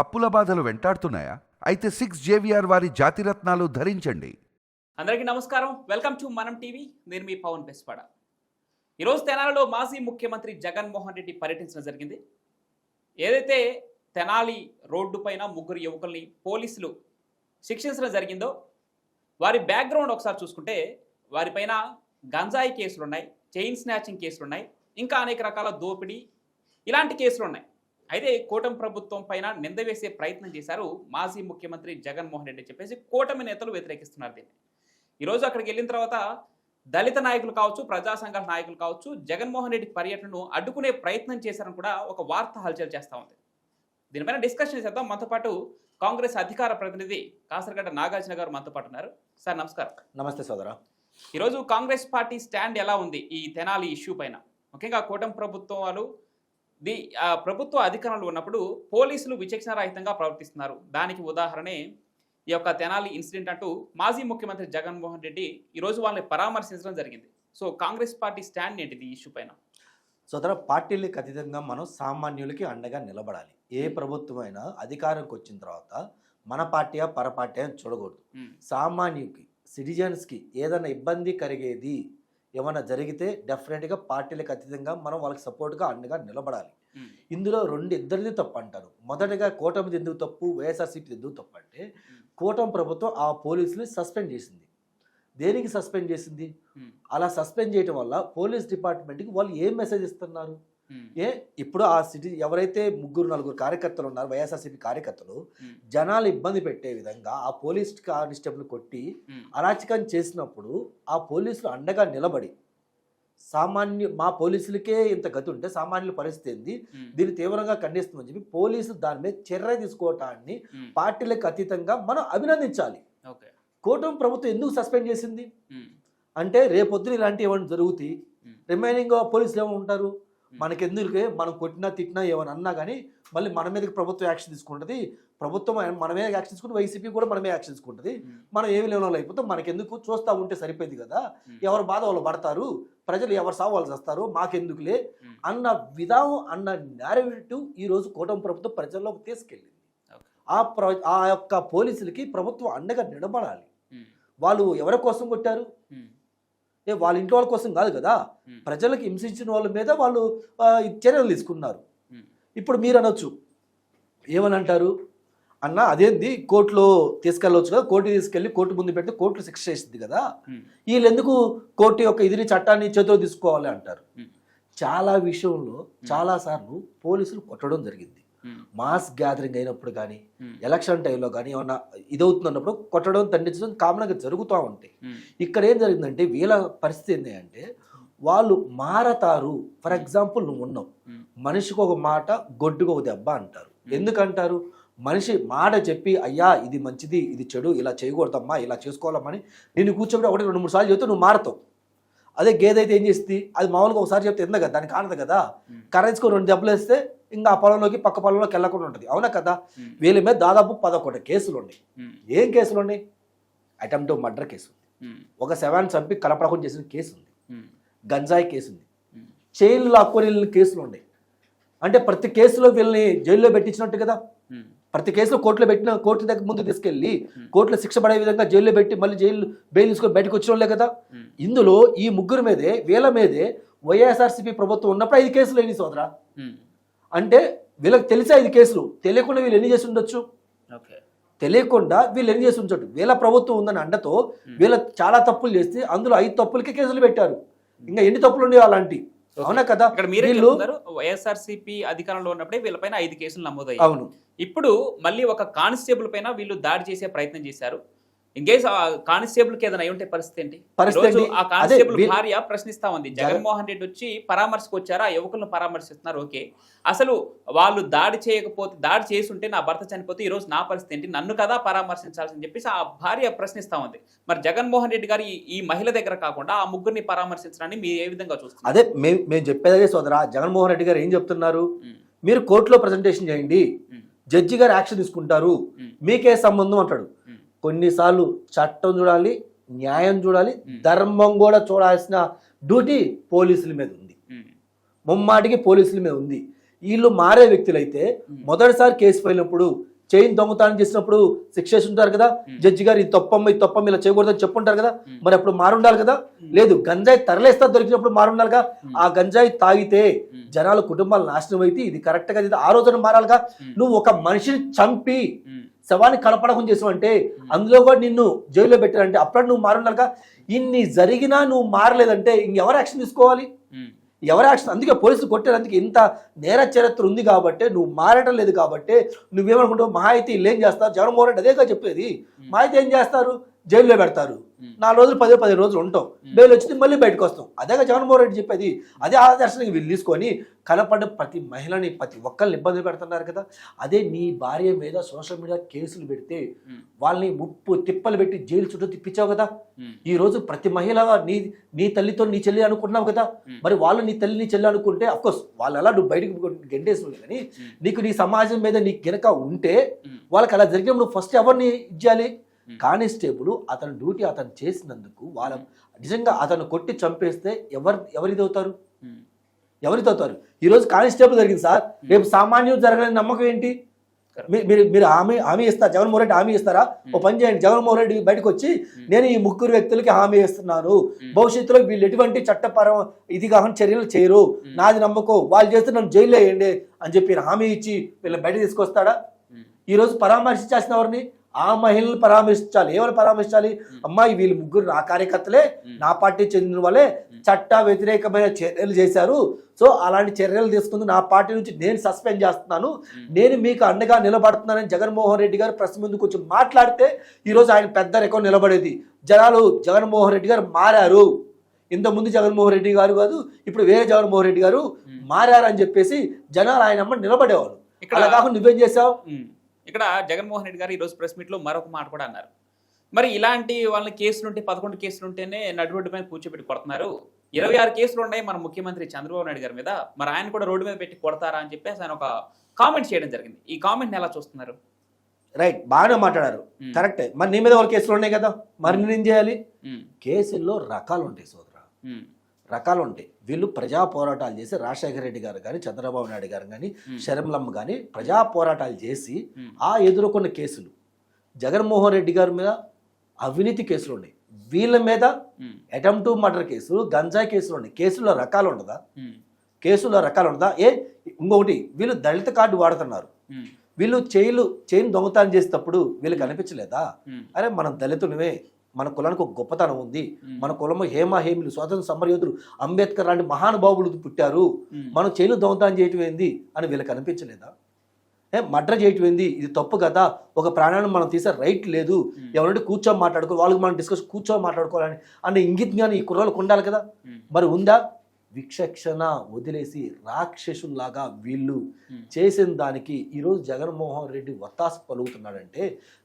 అప్పుల బాధలు వెంటాడుతున్నాయా? అయితే సిక్స్ జేవిఆర్ వారి జాతిరత్నాలు ధరించండి. అందరికీ నమస్కారం. Welcome to Manam TV. నేను మీ పవన్ పెస్పాడ ఈరోజు తెనాలిలో మాజీ ముఖ్యమంత్రి జగన్మోహన్ రెడ్డి పర్యటించడం జరిగింది. ఏదైతే తెనాలి రోడ్డు పైన ముగ్గురు యువకుల్ని పోలీసులు శిక్షించడం జరిగిందో వారి బ్యాక్గ్రౌండ్ ఒకసారి చూసుకుంటే వారిపైన గంజాయి కేసులు ఉన్నాయి చైన్ స్నాచింగ్ కేసులు ఉన్నాయి ఇంకా అనేక రకాల దోపిడీ ఇలాంటి కేసులు ఉన్నాయి అయితే కూటమి ప్రభుత్వం పైన నింద వేసే ప్రయత్నం చేశారు మాజీ ముఖ్యమంత్రి జగన్మోహన్ రెడ్డి చెప్పేసి కూటమి నేతలు వ్యతిరేకిస్తున్నారు దీన్ని. ఈరోజు అక్కడికి వెళ్ళిన తర్వాత దళిత నాయకులు కావచ్చు ప్రజా సంఘాల నాయకులు కావచ్చు జగన్మోహన్ రెడ్డి పర్యటనను అడ్డుకునే ప్రయత్నం చేశారని కూడా ఒక వార్త హల్చల్ చేస్తూ ఉంది. దీనిపైన డిస్కషన్ చేద్దాం మనతో పాటు కాంగ్రెస్ అధికార ప్రతినిధి కాసరగడ్డ నాగార్జున గారు మనతో పాటు ఉన్నారు. సార్ నమస్కారం. నమస్తే సోదరా. ఈరోజు కాంగ్రెస్ పార్టీ స్టాండ్ ఎలా ఉంది ఈ తెనాలి ఇష్యూ పైన? ముఖ్యంగా కూటమి ప్రభుత్వం వాళ్ళు ది ప్రభుత్వ అధికారంలో ఉన్నప్పుడు పోలీసులు విచక్షణారహితంగా ప్రవర్తిస్తున్నారు. దానికి ఉదాహరణే ఈ యొక్క తెనాలి ఇన్సిడెంట్ అంటూ మాజీ ముఖ్యమంత్రి జగన్మోహన్ రెడ్డి ఈరోజు వాళ్ళని పరామర్శించడం జరిగింది. సో కాంగ్రెస్ పార్టీ స్టాండ్ ఏంటిది ఈ ఇష్యూ పైన? సోదర పార్టీలకు అతీతంగా మనం సామాన్యులకి అండగా నిలబడాలి. ఏ ప్రభుత్వం అయినా అధికారంకి వచ్చిన తర్వాత మన పార్టీయా పర పార్టీ అని చూడకూడదు. ఉమ్, సామాన్యుకి సిటిజన్స్కి ఏదైనా ఇబ్బంది కలిగేది ఏమైనా జరిగితే డెఫినెట్గా పార్టీలకు అతీతంగా మనం వాళ్ళకి సపోర్ట్గా అండగా నిలబడాలి. ఇందులో రెండు ఇద్దరిది తప్పు అంటారు. మొదటగా కూటమిది ఎందుకు తప్పు? వైఎస్ఆర్సీపీ ఎందుకు తప్పు అంటే కూటమి ప్రభుత్వం ఆ పోలీసుని సస్పెండ్ చేసింది. దేనికి సస్పెండ్ చేసింది? అలా సస్పెండ్ చేయడం వల్ల పోలీస్ డిపార్ట్మెంట్కి వాళ్ళు ఏం మెసేజ్ ఇస్తున్నారు? ఏ ఇప్పుడు ఆ సిటీ ఎవరైతే ముగ్గురు నలుగురు కార్యకర్తలు ఉన్నారు వైఎస్ఆర్సీపీ కార్యకర్తలు ఉమ్, జనాలు ఇబ్బంది పెట్టే విధంగా ఆ పోలీస్ కానిస్టేబుల్ కొట్టి ఉమ్, అరాచకం చేసినప్పుడు ఆ పోలీసులు అండగా నిలబడి సామాన్య మా పోలీసులకే ఇంత గతి ఉంటే సామాన్యుల పరిస్థితి ఏంది? దీన్ని తీవ్రంగా ఖండిస్తుందని చెప్పి పోలీసులు దాని మీద చర్య తీసుకోవటాన్ని పార్టీలకు అతీతంగా మనం అభినందించాలి. కూటమి ప్రభుత్వం ఎందుకు సస్పెండ్ చేసింది? అంటే రేపొద్దున ఇలాంటి ఏమైనా జరుగుతాయి? రిమైనింగ్ పోలీసులు ఏమైనా ఉంటారు మనకెందుకు మనం కొట్టినా తిట్టినా ఏమైనా అన్నా కానీ మళ్ళీ మన మీదకి ప్రభుత్వం యాక్షన్ తీసుకుంటుంది. ప్రభుత్వం మనమే యాక్షన్ తీసుకుంటే వైసీపీ కూడా మనమే యాక్షన్ తీసుకుంటుంది. మనం ఏమి లేని వాళ్ళు అయిపోతాం మనకెందుకు? చూస్తూ ఉంటే సరిపోయింది కదా. ఎవరు బాధ వాళ్ళు పడతారు. ప్రజలు ఎవరు సావు వాళ్ళు చేస్తారు. మాకెందుకులే అన్న విధానం అన్న నేరేటివ్ ఈ రోజు కూటమి ప్రభుత్వం ప్రజల్లోకి తీసుకెళ్ళింది. ఆ ప్ర ఆ యొక్క పోలీసులకి ప్రభుత్వం అండగా నిలబడాలి. వాళ్ళు ఎవరి కోసం కొట్టారు? ఏ వాళ్ళ ఇంట్లో వాళ్ళ కోసం కాదు కదా? ప్రజలకు హింసించిన వాళ్ళ మీద వాళ్ళు చర్యలు తీసుకున్నారు. ఇప్పుడు మీరు అనొచ్చు. ఏమని అంటారు? అన్న అదేంది? కోర్టులో తీసుకెళ్ళవచ్చు కదా? కోర్టు తీసుకెళ్ళి కోర్టు ముందు పెడితే కోర్టు శిక్ష చేసింది కదా? వీళ్ళు ఎందుకు కోర్టు యొక్క ఇదిని చట్టాన్ని చేతిలో తీసుకోవాలి అంటారు? చాలా విషయంలో చాలాసార్లు పోలీసులు కొట్టడం జరిగింది. మాస్ గ్యాదరింగ్ అయినప్పుడు కానీ ఉమ్, ఎలక్షన్ టైంలో కానీ ఏమన్నా ఇదవుతున్నప్పుడు కొట్టడం దండించడం కామన్గా జరుగుతూ ఉంటాయి. ఉమ్, ఇక్కడ ఏం జరిగిందంటే వీళ్ళ పరిస్థితి ఏంటి అంటే వాళ్ళు మారతారు. ఫర్ ఎగ్జాంపుల్ నువ్వు ఉన్నావు. మనిషికి ఒక మాట గొడ్డుకు ఒక దెబ్బ అంటారు. ఎందుకంటారు? మనిషి మాట చెప్పి అయ్యా ఇది మంచిది ఇది చెడు ఇలా చేయకూడదమ్మా ఇలా చేసుకోవాలమ్మని నేను కూర్చోబెట్టి ఒకటి రెండు మూడు సార్లు చెప్తే నువ్వు మారతావు. అదే గేదె అయితే ఏం చేస్తుంది అది మామూలుగా ఒకసారి చెప్తే ఎందుకు కదా? దానికి ఆనదు కదా? కరెన్స్కి రెండు దెబ్బలు వేస్తే ఇంకా ఆ పొలంలోకి పక్క పొలంలోకి వెళ్ళకుండా ఉంటుంది. అవునా కదా? వీళ్ళ మీద దాదాపు పదకొండు కేసులు ఉన్నాయి. ఏం కేసులు ఉన్నాయి? అటెంప్ట్ మర్డర్ కేసు ఒక శవాన్ని చంపి కలపడకుండా చేసిన కేసు ఉంది. గంజాయి కేసు ఉంది. చైన్లు లాక్కొని వెళ్ళిన కేసులు ఉన్నాయి. అంటే ప్రతి కేసులో వీళ్ళని జైల్లో పెట్టించినట్టు కదా? ప్రతి కేసులో కోర్టులో పెట్టిన కోర్టు దగ్గర ముందు తీసుకెళ్ళి. కోర్టులో శిక్ష పడే విధంగా జైల్లో పెట్టి మళ్ళీ జైలు బెయిల్ తీసుకొని బయటకు వచ్చిన కదా? ఇందులో ఈ ముగ్గురు మీదే వీళ్ళ మీదే వైఎస్ఆర్సీపీ ప్రభుత్వం ఉన్నప్పుడు ఐదు కేసులు అయినాయి సోదరా. అంటే వీళ్ళకి తెలిసే ఐదు కేసులు. తెలియకుండా వీళ్ళు ఎన్ని చేసి ఉండొచ్చు? తెలియకుండా వీళ్ళు ఎన్ని చేసి ఉంచట్టు వీళ్ళ ప్రభుత్వం ఉందని అండతో వీళ్ళ చాలా తప్పులు చేస్తే అందులో ఐదు తప్పులకి కేసులు పెట్టారు. ఇంకా ఎన్ని తప్పులు ఉండేవి అలాంటి. అవునా కదా? వీళ్ళు వైఎస్ఆర్సీపీ అధికారంలో ఉన్నప్పుడే వీళ్ళపైన ఐదు కేసులు నమోదయ్యాయి. అవును. ఇప్పుడు మళ్ళీ ఒక కానిస్టేబుల్ పైన వీళ్ళు దాడి చేసే ప్రయత్నం చేశారు. ఇంకేస్ ఆ కానిస్టేబుల్కి ఏదైనా ఉంటే పరిస్థితి ఏంటి? పరిస్థితి ఈరోజు? ఆ కానిస్టేబుల్ భార్య ప్రశ్నిస్తా ఉంది. జగన్మోహన్ రెడ్డి వచ్చి పరామర్శకు వచ్చారు? ఆ యువకులను పరామర్శిస్తున్నారు. ఓకే. అసలు వాళ్ళు దాడి చేయకపోతే దాడి చేసి ఉంటే నా భర్త చనిపోతే ఈ రోజు నా పరిస్థితి ఏంటి? నన్ను కదా పరామర్శించాల్సి చెప్పేసి ఆ భార్య ప్రశ్నిస్తా ఉంది. మరి జగన్మోహన్ రెడ్డి గారు ఈ- మహిళ దగ్గర కాకుండా ఆ ముగ్గురిని పరామర్శించడాన్ని మీరు ఏ విధంగా చూస్తున్నారు? అదే మేము మేము చెప్పేదే సోదరా. జగన్మోహన్ రెడ్డి గారు ఏం చెప్తున్నారు? మీరు కోర్టులో ప్రజెంటేషన్ చేయండి. జడ్జి గారు యాక్షన్ తీసుకుంటారు. మీకే సంబంధం అంటాడు. కొన్నిసార్లు చట్టం చూడాలి న్యాయం చూడాలి. ధర్మం కూడా చూడాల్సిన డ్యూటీ పోలీసుల మీద ఉంది. ముమ్మాటికి పోలీసుల మీద ఉంది. వీళ్ళు మారే వ్యక్తులైతే మొదటిసారి కేసు పోయినప్పుడు చైన్ దొంగతనం చేసినప్పుడు శిక్ష వేసి ఉంటారు కదా? జడ్జి గారు ఇది తప్పమ్మ ఇది తప్పమ్మ ఇలా చేయకూడదని చెప్పుంటారు కదా? మరి అప్పుడు మారుండాలి కదా? లేదు గంజాయి తరలేస్తా దొరికినప్పుడు మారుండాలిగా? ఆ గంజాయి తాగితే జనాల కుటుంబాలు నాశనం అయితే ఇది కరెక్ట్గా ఇది ఆ రోజున మారాలిగా? నువ్వు ఒక మనిషిని చంపి శవాన్ని కలపడకం చేసావంటే అందులో కూడా నిన్ను జైల్లో పెట్టారంటే అప్పుడు నువ్వు మారుండాలిగా? ఇన్ని జరిగినా నువ్వు మారలేదంటే ఇంకెవరు యాక్షన్ తీసుకోవాలి? ఎవరు యాక్షన్? అందుకే పోలీసులు కొట్టారు. అందుకే ఇంత నేర చరిత్ర ఉంది కాబట్టి నువ్వు మారటం లేదు కాబట్టి నువ్వేమనుకుంటావు? మహా అయితే వీళ్ళు ఏం చేస్తారు? జగన్మోహన్ రెడ్డి అదేగా చెప్పేది. మహా అయితే ఏం చేస్తారు? జైల్లో పెడతారు. నాలుగు రోజులు పదే పది రోజులు ఉంటాం. బెయిల్ వచ్చింది మళ్ళీ బయటకు వస్తాం. అదేగా జగన్మోహన్ రెడ్డి చెప్పేది. అదే ఆదర్శంగా వీళ్ళు తీసుకొని కనపడ్డ ప్రతి మహిళని ప్రతి ఒక్కరిని ఇబ్బంది పెడుతున్నారు కదా. అదే నీ భార్య మీద సోషల్ మీడియా కేసులు పెడితే వాళ్ళని ముప్పు తిప్పలు పెట్టి జైలు చుట్టూ తిప్పించావు కదా. ఈ రోజు ప్రతి మహిళ నీ నీ తల్లితో నీ చెల్లి అనుకున్నావు కదా. మరి వాళ్ళు నీ తల్లి నీ చెల్లి అనుకుంటే అఫ్కోర్స్ వాళ్ళు అలా నువ్వు బయటకు గెంటేసిన కానీ నీకు నీ సమాజం మీద నీకు గనక ఉంటే వాళ్ళకి అలా జరిగినప్పుడు ఫస్ట్ ఎవరిని ఇచ్చేయాలి? కానిస్టేబుల్ అతని డ్యూటీ అతను చేసినందుకు వాళ్ళ నిజంగా అతను కొట్టి చంపేస్తే ఎవరు ఎవరిది అవుతారు ఎవరిది అవుతారు ఈరోజు కానిస్టేబుల్ జరిగింది సార్. రేపు సామాన్యుడు జరగని నమ్మకం ఏంటి? మీరు మీరు హామీ హామీ ఇస్తారు జగన్మోహన్ రెడ్డి హామీ ఇస్తారా? ఓ పని చేయండి జగన్మోహన్ రెడ్డి బయటకు వచ్చి నేను ఈ ముగ్గురు వ్యక్తులకి హామీ ఇస్తున్నాను. భవిష్యత్తులో వీళ్ళు ఎటువంటి చట్టపరం ఇది కాకుండా చర్యలు చేయరు. నాది నమ్మకం. వాళ్ళు చేస్తే నన్ను జైల్లో వేయండి అని చెప్పి హామీ ఇచ్చి వీళ్ళని బయట తీసుకొస్తాడా? ఈ రోజు పరామర్శించాల్సిన ఎవరిని? ఆ మహిళలు పరామర్శించాలి. ఏమని పరామర్శించాలి? అమ్మాయి వీళ్ళు ముగ్గురు నా కార్యకర్తలే నా పార్టీ చెందిన వాళ్ళే చట్ట వ్యతిరేకమైన చర్యలు చేశారు. సో అలాంటి చర్యలు తీసుకుంది నా పార్టీ నుంచి నేను సస్పెండ్ చేస్తున్నాను. నేను మీకు అండగా నిలబడుతున్నానని జగన్మోహన్ రెడ్డి గారు ప్రశ్న ముందు కొంచెం మాట్లాడితే ఈరోజు ఆయన పెద్ద రెకం నిలబడేది. జనాలు జగన్మోహన్ రెడ్డి గారు మారారు. ఇంతకుముందు జగన్మోహన్ రెడ్డి గారు కాదు ఇప్పుడు వేరే జగన్మోహన్ రెడ్డి గారు మారారని చెప్పేసి జనాలు ఆయన అమ్మ నిలబడేవారు ఇక్కడ కాకుండా నువ్వేం చేసావు. ఇక్కడ జగన్మోహన్ రెడ్డి గారు ఈరోజు ప్రెస్ మీట్లో మరొక మాట కూడా అన్నారు. మరి ఇలాంటి వాళ్ళని కేసులు ఉంటే పదకొండు కేసులు ఉంటేనే నడు రోడ్డు మీద కూర్చోబెట్టి కొడుతున్నారు. ఇరవై ఆరు కేసులు ఉన్నాయి మన ముఖ్యమంత్రి చంద్రబాబు నాయుడు గారి మీద. మరి ఆయన కూడా రోడ్డు మీద పెట్టి కొడతారా అని చెప్పేసి ఆయన ఒక కామెంట్ చేయడం జరిగింది. ఈ కామెంట్ని ఎలా చూస్తున్నారు? రైట్ బాగానే మాట్లాడారు. కరెక్టే. మరి నీ మీద వాళ్ళ కేసులు ఉన్నాయి కదా? మరి నేనేం చేయాలి. కేసుల్లో రకాలు ఉంటాయి సోదరా. రకాలు ఉంటాయి వీళ్ళు ప్రజా పోరాటాలు చేసి రాజశేఖర రెడ్డి గారు కానీ చంద్రబాబు నాయుడు గారు కానీ. శర్మలమ్మ కానీ ప్రజా పోరాటాలు చేసి. ఆ ఎదుర్కొన్న కేసులు జగన్మోహన్ రెడ్డి గారి మీద అవినీతి కేసులు ఉన్నాయి వీళ్ళ మీద. అటెంప్ట్ మర్డర్ కేసులు గంజాయి కేసులు ఉన్నాయి కేసుల్లో రకాలు ఉండదా. కేసుల్లో రకాలు ఉండదా ఏ ఇంకొకటి వీళ్ళు దళిత కార్డు వాడుతున్నారు. వీళ్ళు చైలు చైన్ దొంగతనం చేసేటప్పుడు వీళ్ళకి అనిపించలేదా ఉమ్. అరే మనం దళితులమే మన కులానికి ఒక గొప్పతనం ఉంది. మన కులము హేమ హేమిలు స్వాతంత్ర సమరయోధులు అంబేద్కర్ లాంటి మహానుభావులు పుట్టారు. మనం చైలు దొంగతనం చేయటం ఏంది అని వీళ్ళకి అనిపించలేదా ఏ మర్డర్ చేయటం ఏంది ఇది తప్పు కదా ఒక ప్రాణాన్ని మనం తీసే రైట్ లేదు. ఎవరంటే కూర్చొని మాట్లాడుకో వాళ్ళకి మనం డిస్కస్ కూర్చొని మాట్లాడుకోవాలని అన్న ఇంగిత్ జ్ఞానం ఈ కుర్రాలకు ఉండాలి కదా. మరి ఉందా విక్షక్షణ వదిలేసి రాక్షసుల్లాగా వీళ్ళు. చేసిన దానికి ఈరోజు జగన్మోహన్ రెడ్డి వత్తాసు పలుకుతున్నాడంటే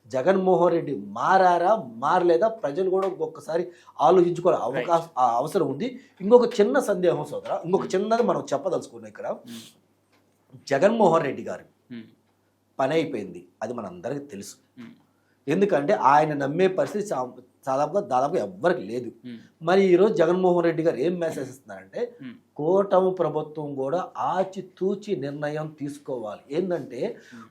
జగన్మోహన్ రెడ్డి మారారా మారలేదా ప్రజలు కూడా ఒక్కసారి ఆలోచించుకోవాలి అవకాశం ఆ అవసరం ఉంది ఇంకొక చిన్న సందేహం సోదర ఇంకొక చిన్నది మనం చెప్పదలుచుకున్నాం ఇక్కడ ఉమ్. జగన్మోహన్ రెడ్డి గారు ఉమ్. పని అయిపోయింది అది మనందరికీ తెలుసు. ఎందుకంటే ఆయన నమ్మే పరిస్థితి దాదాపుగా దాదాపుగా ఎవ్వరికి లేదు. మరి ఈరోజు జగన్మోహన్ రెడ్డి గారు ఏం మెసేజ్ ఇస్తున్నారంటే. కూటమి ప్రభుత్వం కూడా ఆచితూచి నిర్ణయం తీసుకోవాలి ఏంటంటే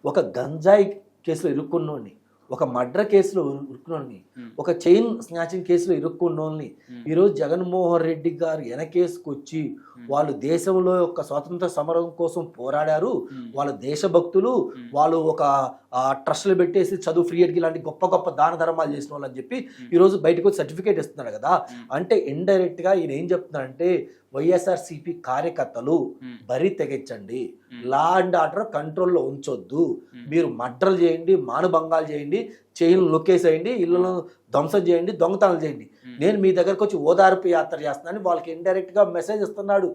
ఒక గంజాయి కేసులో ఇరుక్కున్నోడిని ఒక మర్డర్ కేసులో ఇరుక్కున్నోడిని ఉమ్. ఒక చైన్ స్నాచింగ్ కేసులో ఇరుక్కున్నోళ్ళని. ఈరోజు జగన్మోహన్ రెడ్డి గారు వెనకేసుకొచ్చి వాళ్ళు దేశంలో యొక్క స్వాతంత్ర సమరం కోసం పోరాడారు. వాళ్ళ దేశభక్తులు. వాళ్ళు ఒక ట్రస్టులు పెట్టేసి చదువు ఫ్రీ ఎడ్కి ఇలాంటి గొప్ప గొప్ప దాన ధర్మాలు చేసిన వాళ్ళు అని చెప్పి. ఈరోజు బయటకు వచ్చి సర్టిఫికేట్ ఇస్తున్నారు కదా. అంటే ఇండైరెక్ట్గా ఈయన ఏం చెప్తున్నారంటే వైఎస్ఆర్సిపి కార్యకర్తలు. బరి తెగించండి. లా అండ్ ఆర్డర్ కంట్రోల్లో ఉంచొద్దు. మీరు మర్డర్లు చేయండి మానభంగాలు చేయండి చైన్లు నొక్కేసేయండి ఇళ్ళను ధ్వంసం చేయండి దొంగతనాలు చేయండి. నేను మీ దగ్గరకు వచ్చి ఓదార్పు యాత్ర చేస్తున్నాను. వాళ్ళకి ఇండైరెక్ట్గా మెసేజ్ ఇస్తున్నాడు.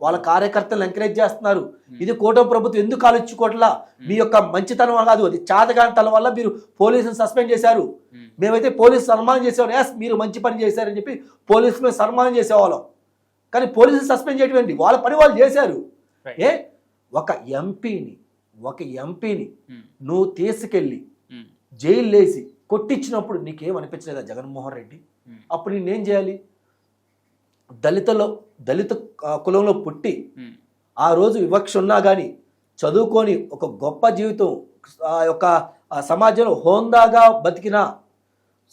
వాళ్ళ కార్యకర్తలు ఎంకరేజ్ చేస్తున్నారు. ఇది కూటమి ప్రభుత్వం ఎందుకు ఆలోచించుకోవట్లా? మీ యొక్క మంచితనం కాదు అది చాతగానితనం వల్ల మీరు పోలీసులు సస్పెండ్ చేశారు. మేమైతే పోలీసు సన్మానం చేసేవాళ్ళం. ఎస్ మీరు మంచి పని చేశారని చెప్పి పోలీసు మీద సన్మానం చేసేవాళ్ళం. కానీ పోలీసులు సస్పెండ్ చేయడం ఏంటి వాళ్ళ పని వాళ్ళు చేశారు. ఏ ఒక ఎంపీని ఒక ఎంపీని ఉమ్. నువ్వు తీసుకెళ్ళి ఉమ్. జైలు వేసి కొట్టించినప్పుడు నీకేం అనిపించలేదా జగన్మోహన్ రెడ్డి ఉమ్. అప్పుడు నేనేం చేయాలి దళితలో దళిత కులంలో పుట్టి. ఆ రోజు వివక్ష ఉన్నా కానీ చదువుకొని ఒక గొప్ప జీవితం ఆ యొక్క ఆ సమాజంలో హోందాగా బతికిన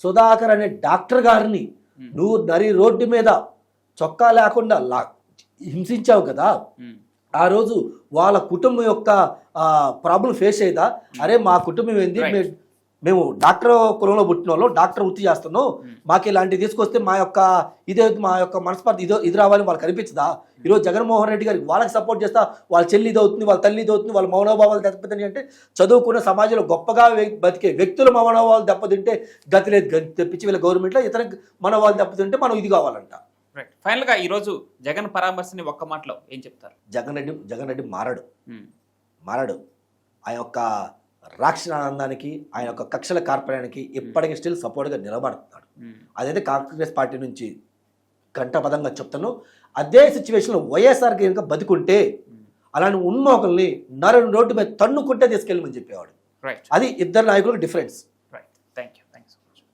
సుధాకర్ అనే డాక్టర్ గారిని నువ్వు నరి రోడ్డు మీద చొక్కా లేకుండా లా హింసించావు కదా? ఆ రోజు వాళ్ళ కుటుంబం యొక్క ప్రాబ్లం ఫేస్ అయ్యేదా? అరే మా కుటుంబం ఏంది? మేము డాక్టర్ కులంలో పుట్టిన వాళ్ళు డాక్టర్ వృత్తి చేస్తున్నాం. మాకు ఇలాంటివి తీసుకొస్తే మా యొక్క ఇదే మా యొక్క మనస్పర్ధ ఇదో ఇది రావాలని వాళ్ళకి కనిపించదా ఈరోజు జగన్మోహన్ రెడ్డి గారికి వాళ్ళకి సపోర్ట్ చేస్తా వాళ్ళ చెల్లి అవుతుంది వాళ్ళ తల్లి అవుతుంది వాళ్ళ మౌనోభావాలు దెబ్బతిని అంటే చదువుకున్న సమాజంలో గొప్పగా బతికే వ్యక్తుల మౌనోభావాలు దెబ్బతింటే గతి లేదు తెప్పించి వీళ్ళ గవర్నమెంట్లో ఇతర మనోభావాలు దెబ్బతింటే మనం ఇది కావాలంట. రైట్ ఫైనల్గా ఈరోజు జగన్ పరామర్శని ఒక్క మాటలో ఏం చెప్తారు? జగన్ రెడ్డి జగన్ రెడ్డి మారడు. ఉమ్, మారడు. ఆ యొక్క రాక్షసానందానికి ఆయన యొక్క కక్షల కార్పణ్యానికి ఇప్పటికీ స్టిల్ సపోర్ట్గా నిలబడుతున్నాడు. ఉమ్, అదైతే కాంగ్రెస్ పార్టీ నుంచి గంటపదంగా చెప్తాను. అదే సిచ్యువేషన్లో వైఎస్ఆర్కి కనుక బతికుంటే అలాంటి ఉన్మోకల్ని నరు రోడ్డు మీద తన్నుకుంటే తీసుకెళ్ళమని చెప్పేవాడు. అది ఇద్దరు నాయకులకు డిఫరెన్స్